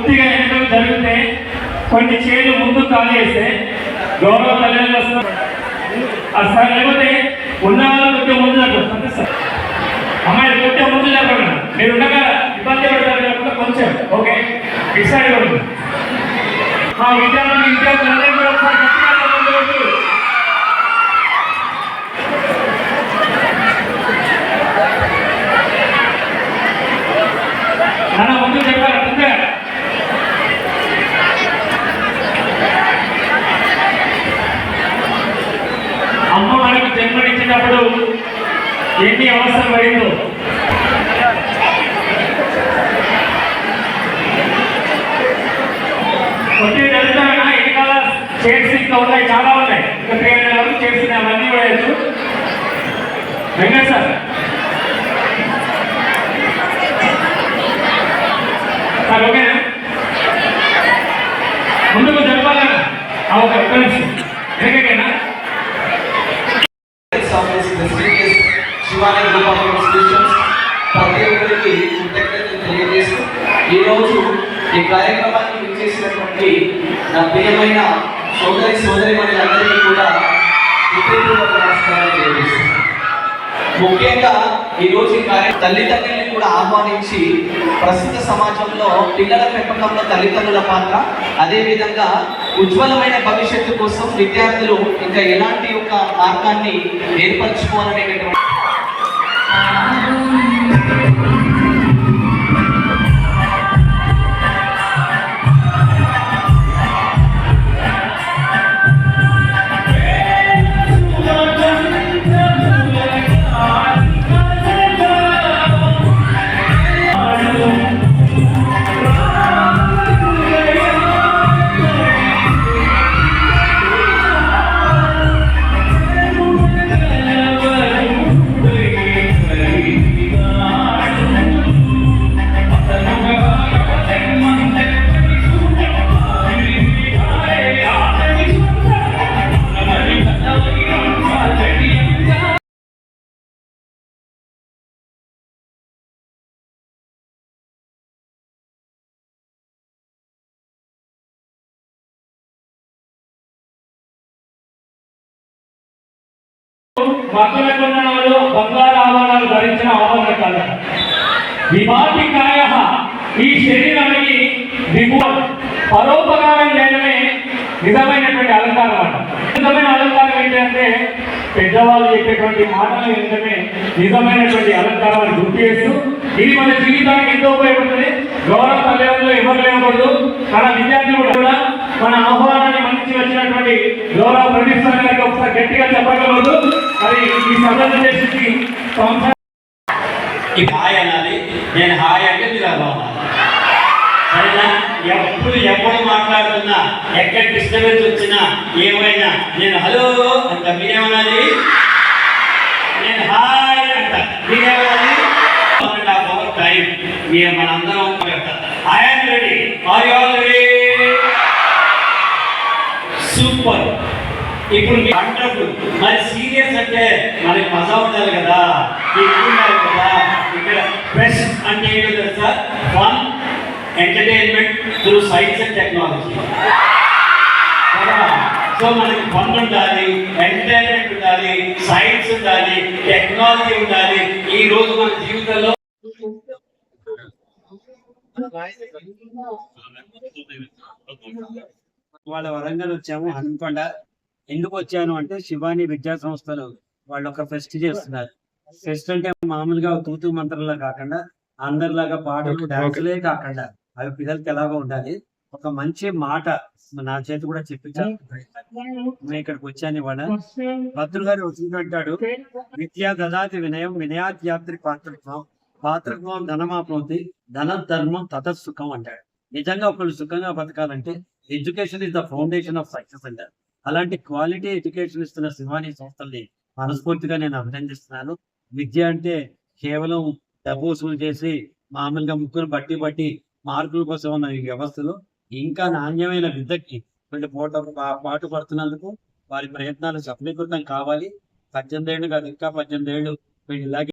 పూర్తిగా ఎన్నికలు జరిగితే కొన్ని చేతులు ముందు ఖాళీ చేస్తే గౌరవ తల్లిదండ్రులు వస్తున్నారు. అది సార్ లేకపోతే ఉన్న వాళ్ళు కొంచెం ముందు జరగదు అమ్మాయిలు కొట్టే ముందు లేకుండా మీరు ఉండగా ఇబ్బంది పడతారు లేకుండా కొంచెం ఓకే? డిసైడ్ పడుతుంది మా విద్యార్థులు విద్యార్థులందరూ కూడా ఒకసారి గట్టిగా ముందు పెట్టు. నాన్న ముందు చెప్పారు ముందే అమ్మ మనకు జన్మనిచ్చినప్పుడు ఎన్ని అవసరం పడిందో కొద్ది వెళ్తారా ఎన్నికల చైర్స్ ఇంకా ఉన్నాయి చాలా ఉన్నాయి. ఇంకా త్రీ హండ్రెడ్ వరకు చైర్స్ ఉన్నాయి అవన్నీ కూడా వేయచ్చు వెంకట్ సార్. సార్ ఓకేనా ముందుకు జరపాలన్నా ఆ ఒక ఒక్క నిమిషం. వెనకకేనా? శివాలయ గ్రూప్ ఆఫ్ ఇన్స్టిట్యూషన్స్ ప్రతి ఒక్కరికి కృతజ్ఞతలు తెలియజేస్తూ ఈరోజు ఈ కార్యక్రమాన్ని విచ్చేసినటువంటి నా ప్రియమైన సోదరి సోదరి అందరికీ కూడా హృదయపూర్వక నమస్కారాలు తెలియజేస్తున్నాను ముఖ్యంగా ఈరోజు ఈ కార్య తల్లిదండ్రుల్ని కూడా ఆహ్వానించి ప్రస్తుత సమాజంలో పిల్లల పెంపకంలో తల్లిదండ్రుల పాత్ర అదేవిధంగా ఉజ్వలమైన భవిష్యత్తు కోసం విద్యార్థులు ఇంకా ఎలాంటి ఒక మార్గాన్ని ఏర్పరచుకోవాలనేటటువంటి 아. కుండనాలు బంగారు ఆభరణాలు ధరించిన ఆభరణ కాదు. విభాతి కాయ ఈ శరీరానికి విభు పరోపకారం చేయడమే నిజమైనటువంటి అలంకారం అంట నిజమైన అలంకారం ఏంటంటే పెద్దవాళ్ళు చెప్పేటువంటి మాటలు వినడమే నిజమైనటువంటి అలంకారాన్ని గుర్తు చేస్తూ ఇది మన జీవితానికి ఎంతో ఉపయోగపడుతుంది. గౌరవ తల్లిదండ్రులు ఎవరు లేకూడదు. మన విద్యార్థులు కూడా మన ఆహ్వానాన్ని మంచి వచ్చినటువంటి గౌరవ ప్రతిష్టానికి ఒకసారి గట్టిగా చెప్పగలదు మరి ఈ సభను చేసి ఈ హాయ్ అనాలి. నేను హాయ్ అంటే మీరు అలా సరేనా? ఎప్పుడు ఎప్పుడు మాట్లాడుతున్నా ఎక్కడ డిస్టర్బెన్స్ వచ్చినా ఏమైనా నేను హలో అంట మీరేమనాలి? నేను హాయ్ అంట మీరేమనాలి? టైం మేము మనందరం I ready. Are all ready super ఇప్పుడు మీ మరి సీరియస్ అంటే మనకి మజా ఉండాలి కదా? ఎక్కువ ఉండాలి కదా? ఇక్కడ బెస్ట్ అంటే ఏంటో తెలుసా? Fun entertainment through science and technology so మనకి ఫన్ ఉండాలి ఎంటర్టైన్మెంట్ ఉండాలి సైన్స్ ఉండాలి టెక్నాలజీ ఉండాలి. ఈ రోజు మన జీవితంలో వాళ్ళ వరంగల్ వచ్చాము హనుమకొండ. ఎందుకు వచ్చాను అంటే శివాని విద్యా సంస్థలు వాళ్ళు ఒక ఫెస్ట్ చేస్తున్నారు. ఫెస్ట్ అంటే మామూలుగా తూతు మంత్రంలా కాకుండా అందరిలాగా పాటలు డాన్సులే కాకుండా అవి పిల్లలకి ఎలాగో ఉండాలి. ఒక మంచి మాట నా చేతి కూడా చెప్పించాను నేను ఇక్కడికి వచ్చాను ఇవాళ. భద్రులు గారు వచ్చినట్టాడు విద్యా దదాతి వినయం వినయాత్యాత్రి పాత్రత్వం పాత్రత్వం ధనమాప్నోతి ధన ధర్మం తతసుఖం అంటాడు. నిజంగా ఒకళ్ళు సుఖంగా బతకాలంటే education is the foundation of success అంటారు. అలాంటి క్వాలిటీ ఎడ్యుకేషన్ ఇస్తున్న శివాని సంస్థల్ని మనస్ఫూర్తిగా నేను అభినందిస్తున్నాను. విద్య అంటే కేవలం డబ్బు వసూలు చేసి మామూలుగా ముక్కును బట్టి బట్టి మార్కుల కోసం ఉన్న ఈ వ్యవస్థలు ఇంకా నాణ్యమైన విద్యకి వీళ్ళు పోట పాటు పడుతున్నందుకు వారి ప్రయత్నాలు సఫలీకృతం కావాలి. పద్దెనిమిది ఏళ్ళు కాదు ఇంకా పద్దెనిమిది ఏళ్ళు వీళ్ళు ఇలాగే